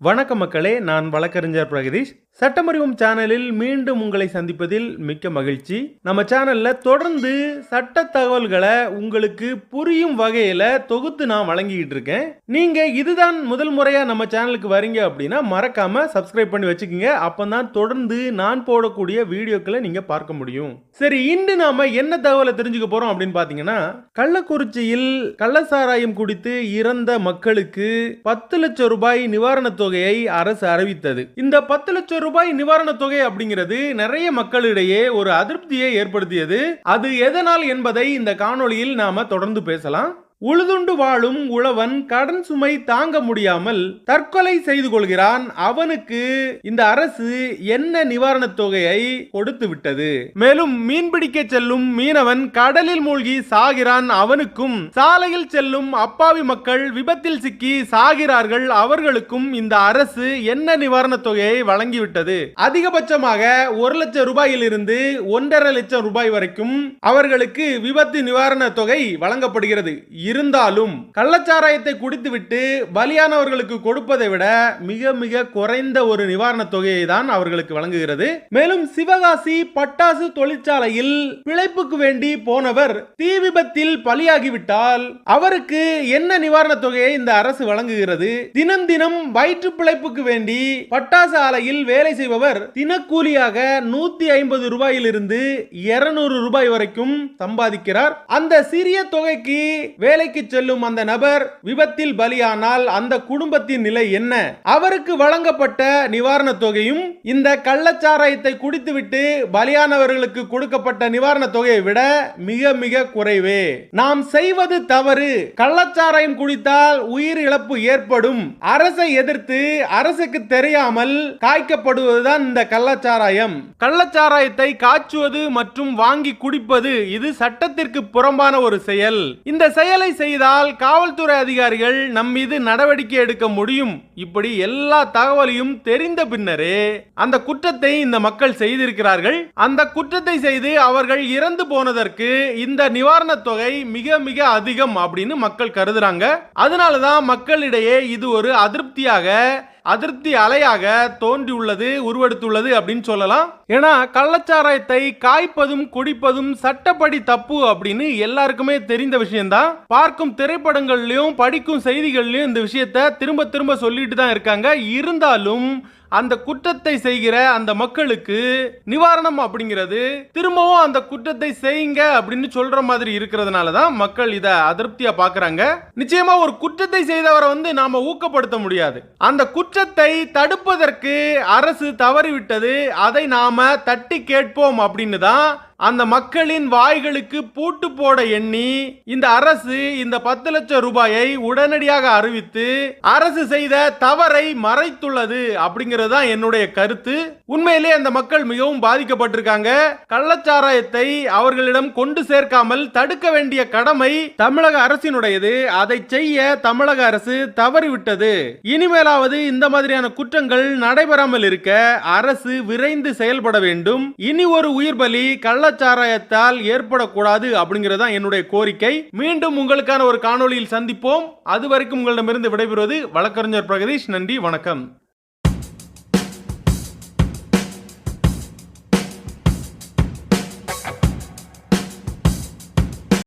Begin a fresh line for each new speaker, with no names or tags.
வணக்கம் மக்களே நான் வழக்கறிஞர் பிரகதீஷ். சட்டமறிவும் சேனலில் மீண்டும் உங்களை சந்திப்பதில் மிக்க மகிழ்ச்சி. நம்ம சேனல்ல தொடர்ந்து சட்ட தகவல்களை உங்களுக்கு புரியும் வகையில தொகுத்து நான் வழங்கிக்கிட்டு இருக்கேன். நீங்க இதுதான் முதல் முறையா நம்ம சேனலுக்கு வரீங்க அப்படின்னா மறக்காம சப்ஸ்கிரைப் பண்ணி வச்சுக்கோங்க. அப்பதான் தொடர்ந்து நான் போடக்கூடிய வீடியோக்களை நீங்க பார்க்க முடியும். சரி இன்று நாம என்ன தகவலை தெரிஞ்சுக்க போறோம் அப்படின்னு பாத்தீங்கன்னா கள்ளக்குறிச்சியில் கள்ளசாராயம் குடித்து இறந்த மக்களுக்கு பத்து லட்சம் ரூபாய் நிவாரணத்தை தொகையை அரசு அறிவித்தது. இந்த பத்து லட்சம் ரூபாய் நிவாரணத் தொகை அப்படிங்கிறது நிறைய மக்களிடையே ஒரு அதிருப்தியை ஏற்படுத்தியது. அது எதனால் என்பதை இந்த காணொளியில் நாம தொடர்ந்து பேசலாம். உழுதுண்டு வாழும் உழவன் கடன் சுமை தாங்க முடியாமல் தற்கொலை செய்து கொள்கிறான். அவனுக்கு இந்த அரசு என்ன நிவாரணத் தொகையை கொடுத்து விட்டது? மேலும் மீன்பிடிக்க செல்லும் மீனவன் கடலில் மூழ்கி சாகிறான் அவனுக்கும். சாலையில் செல்லும் அப்பாவி மக்கள் விபத்தில் சிக்கி சாகிறார்கள் அவர்களுக்கும் இந்த அரசு என்ன நிவாரணத் தொகையை வழங்கிவிட்டது? அதிகபட்சமாக ஒரு லட்சம் ரூபாயிலிருந்து ஒன்றரை லட்சம் ரூபாய் வரைக்கும் அவர்களுக்கு விபத்து நிவாரணத் தொகை வழங்கப்படுகிறது. இருந்தாலும் கள்ளச்சாராயத்தை குடித்துவிட்டு பலியானவர்களுக்கு கொடுப்பதை விட மிக மிக குறைந்த ஒரு நிவாரணத் தொகையை தான் அவர்களுக்கு வழங்குகிறது. மேலும் சிவகாசி பட்டாசு தொழிற்சாலையில் பிழைப்புக்கு வேண்டி போனவர் தீ விபத்தில் பலியாகிவிட்டால் அவருக்கு என்ன நிவாரணத் தொகையை இந்த அரசு வழங்குகிறது? தினம் தினம் வயிற்று பிழைப்புக்கு வேண்டி பட்டாசு ஆலையில் வேலை செய்பவர் தினக்கூலியாக நூத்தி ஐம்பது ரூபாயிலிருந்து இருநூறு ரூபாய் வரைக்கும் சம்பாதிக்கிறார். அந்த சிறிய தொகைக்கு வேலை வேலைக்கு செல்லும் அந்த நபர் விபத்தில் பலியானால் அந்த குடும்பத்தின் நிலை என்ன? அவருக்கு வழங்கப்பட்ட நிவாரணத் தொகையும் இந்த கள்ளச்சாராயத்தை குடித்துவிட்டு பலியானவர்களுக்கு கொடுக்கப்பட்ட நிவாரணத் தொகையை விட மிக மிக குறைவே. நாம் செய்வது தவறு. கள்ளச்சாராயம் குடித்தால் உயிர் இழப்பு ஏற்படும். அரசை எதிர்த்து அரசுக்கு தெரியாமல் காய்க்கப்படுவதுதான் இந்த கள்ளச்சாராயம். கள்ளச்சாராயத்தை காய்ச்சுவது மற்றும் வாங்கி குடிப்பது இது சட்டத்திற்கு புறம்பான ஒரு செயல். இந்த செயலை செய்தால் காவல்துறை அதிகாரிகள் நம் மீது நடவடிக்கை எடுக்க முடியும். இப்படி எல்லா தகவலையும் தெரிந்த பின்னரே அந்த குற்றத்தை இந்த மக்கள் செய்திருக்கிறார்கள். அந்த குற்றத்தை செய்து அவர்கள் இறந்து போனதற்கு இந்த நிவாரணத் தொகை மிக மிக அதிகம் அப்படின்னு மக்கள் கருதுறாங்க. அதனாலதான் மக்களிடையே இது ஒரு அதிருப்தியாக அதிருப்தி அலையாக தோன்றியுள்ளது உருவெடுத்துள்ளது அப்படின்னு சொல்லலாம். ஏன்னா கள்ளச்சாராயத்தை காய்ப்பதும் குடிப்பதும் சட்டப்படி தப்பு அப்படின்னு எல்லாருக்குமே தெரிந்த விஷயம்தான். பார்க்கும் திரைப்படங்கள்லயும் படிக்கும் செய்திகள்லயும் இந்த விஷயத்த திரும்ப திரும்ப சொல்லிட்டு தான் இருக்காங்க. இருந்தாலும் அந்த குற்றத்தை செய்கிற அந்த மக்களுக்கு நிவாரணம் அப்படிங்கிறது திரும்பவும் அந்த குற்றத்தை செய்யுங்க அப்படின்னு சொல்ற மாதிரி இருக்கிறதுனால தான் மக்கள் இதை அதிருப்தியா பாக்குறாங்க. நிச்சயமா ஒரு குற்றத்தை செய்தவரை வந்து நாம ஊக்கப்படுத்த முடியாது. அந்த குற்றத்தை தடுப்பதற்கு அரசு தவறிவிட்டது அதை நாம தட்டி கேட்போம் அப்படின்னு தான் அந்த மக்களின் வாய்களுக்கு பூட்டு போட எண்ணி இந்த அரசு இந்த பத்து லட்சம் ரூபாயை உடனடியாக அறிவித்து அரசு செய்த தவறை மறைத்துள்ளது அப்படிங்கிறது தான் என்னுடைய கருத்து. உண்மையிலே அந்த மக்கள் மிகவும் பாதிக்கப்பட்டிருக்காங்க. கள்ளச்சாராயத்தை அவர்களிடம் கொண்டு சேர்க்காமல் தடுக்க வேண்டிய கடமை தமிழக அரசினுடையது. அதை செய்ய தமிழக அரசு தவறிவிட்டது. இனிமேலாவது இந்த மாதிரியான குற்றங்கள் நடைபெறாமல் இருக்க அரசு விரைந்து செயல்பட வேண்டும். இனி ஒரு உயிர் பலி கள்ளச்சாராயத்தால் ஏற்படக்கூடாது அப்படிங்கறதா என்னுடைய கோரிக்கை. மீண்டும் உங்களுக்கான ஒரு காணொளியில் சந்திப்போம். அது வரைக்கும் உங்களிடமிருந்து விடைபெறுவது வழக்கறிஞர் பிரகதீஷ். நன்றி வணக்கம்.